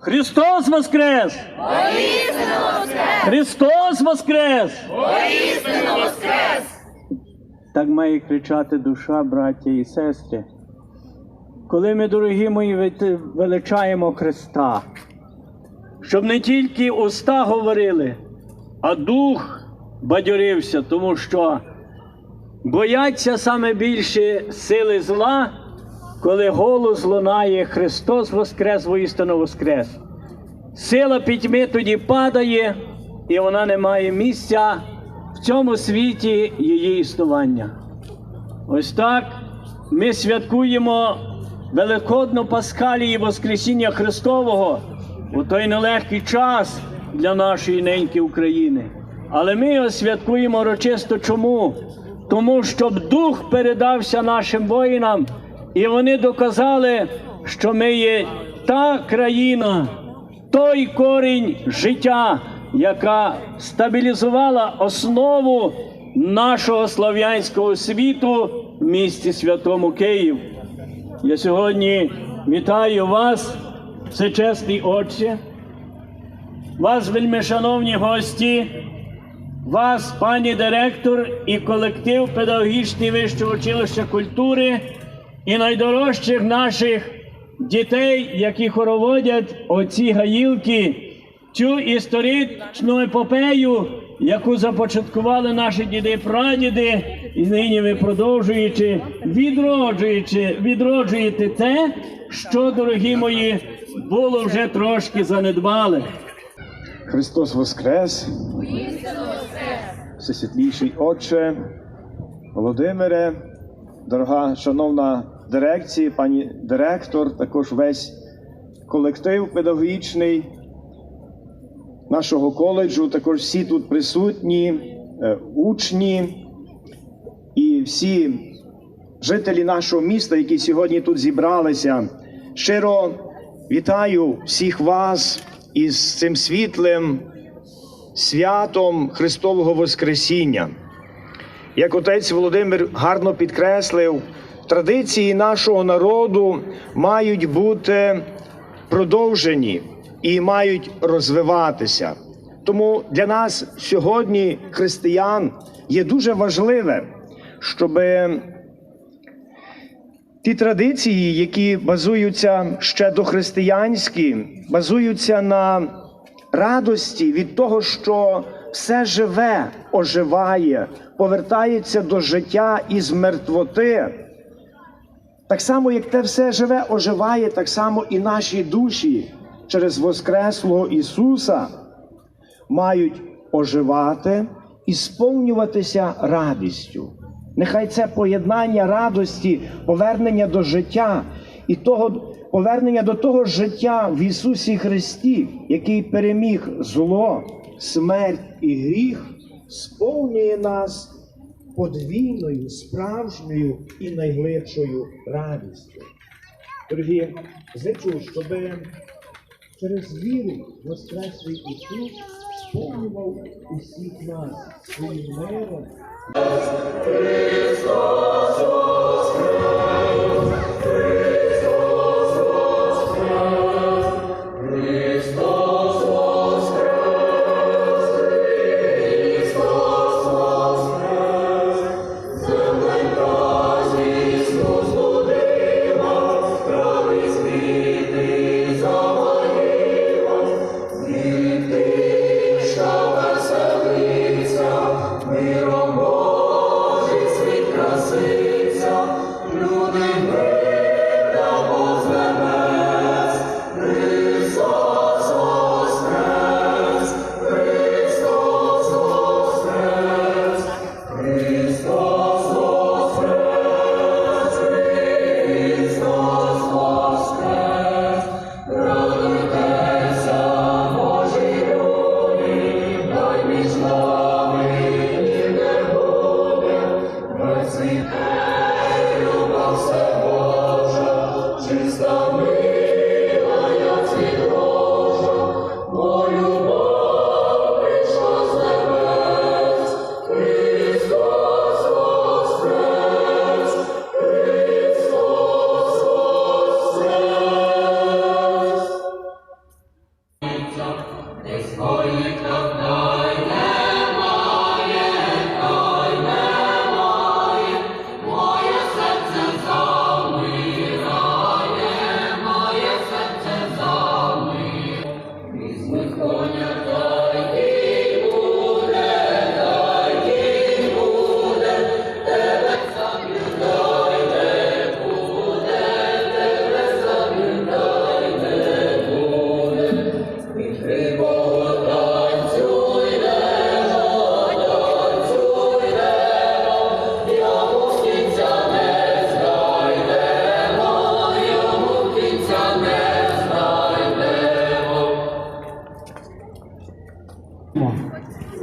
Христос Воскрес! Христос Воскрес! Так має кричати душа, браття і сестри. Коли ми, дорогі мої, величаємо Христа, щоб не тільки уста говорили, а дух бадьорився, тому що бояться саме більше сили зла, коли голос лунає Христос Воскрес, воістину Воскрес. Сила пітьми тоді падає, і вона не має місця в цьому світі її існування. Ось так ми святкуємо Великодну Пасхалію Воскресіння Христового у той нелегкий час для нашої неньки України. Але ми його святкуємо урочисто чому? Тому щоб дух передався нашим воїнам, і вони доказали, що ми є та країна, той корінь життя, яка стабілізувала основу нашого слав'янського світу в місті Святому Київ. Я сьогодні вітаю вас, всечесний Отче, вас, вельми шановні гості, вас, пані директор і колектив педагогічний вищого училища культури і найдорожчих наших дітей, які хороводять оці гаїлки, цю історичну епопею, яку започаткували наші діди прадіди, і нині ви продовжуючи, відроджуючи, відроджуєте те, що, дорогі мої, було вже трошки занедбали. Христос Воскрес! Всесвітліший Отче, Володимире, дорога шановна дирекція, пані директор, також весь колектив педагогічний нашого коледжу, також всі тут присутні, е, учні і всі жителі нашого міста, які сьогодні тут зібралися. Щиро вітаю всіх вас із цим світлим святом Христового Воскресіння. Як отець Володимир гарно підкреслив, традиції нашого народу мають бути продовжені і мають розвиватися. Тому для нас сьогодні, християн, є дуже важливе, щоб Ті традиції, які базуються ще дохристиянські, базуються на радості від того, що все живе оживає, повертається до життя із мертвоти. Так само, як те все живе оживає, так само і наші душі через Воскреслого Ісуса мають оживати і сповнюватися радістю. Нехай це поєднання радості, повернення до життя і того повернення до того життя в Ісусі Христі, який переміг зло, смерть і гріх, сповнює нас подвійною, справжньою і найглибшою радістю. Дорогі, зичу, щоб через віру воскресний Ісус сповнював усіх нас своїм миром. Миром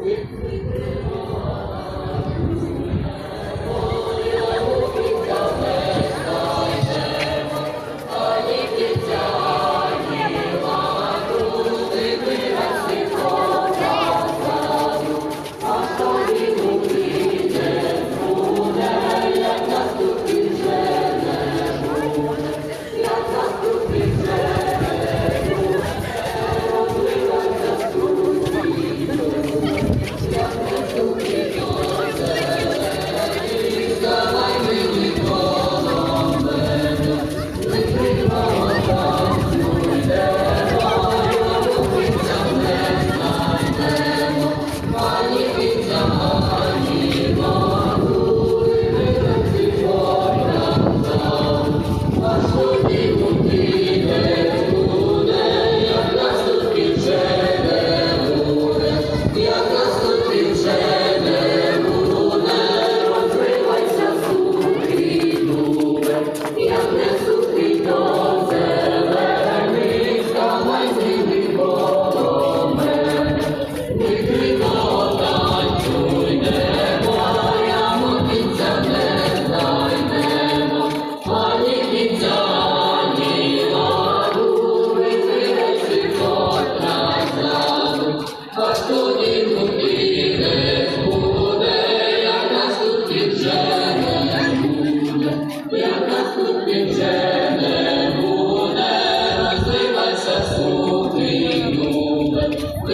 você.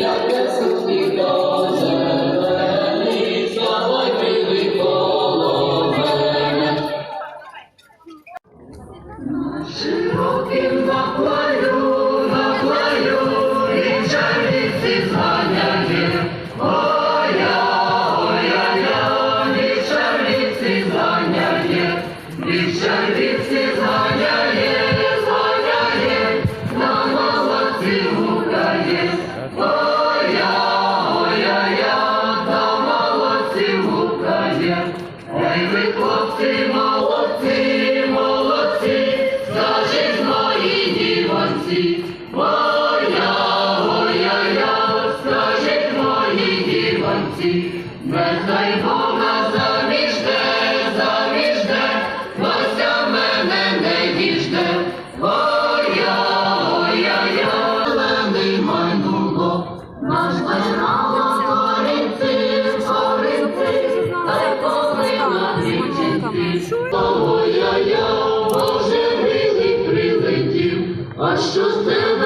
Yeah, that's so cute. А що з тебе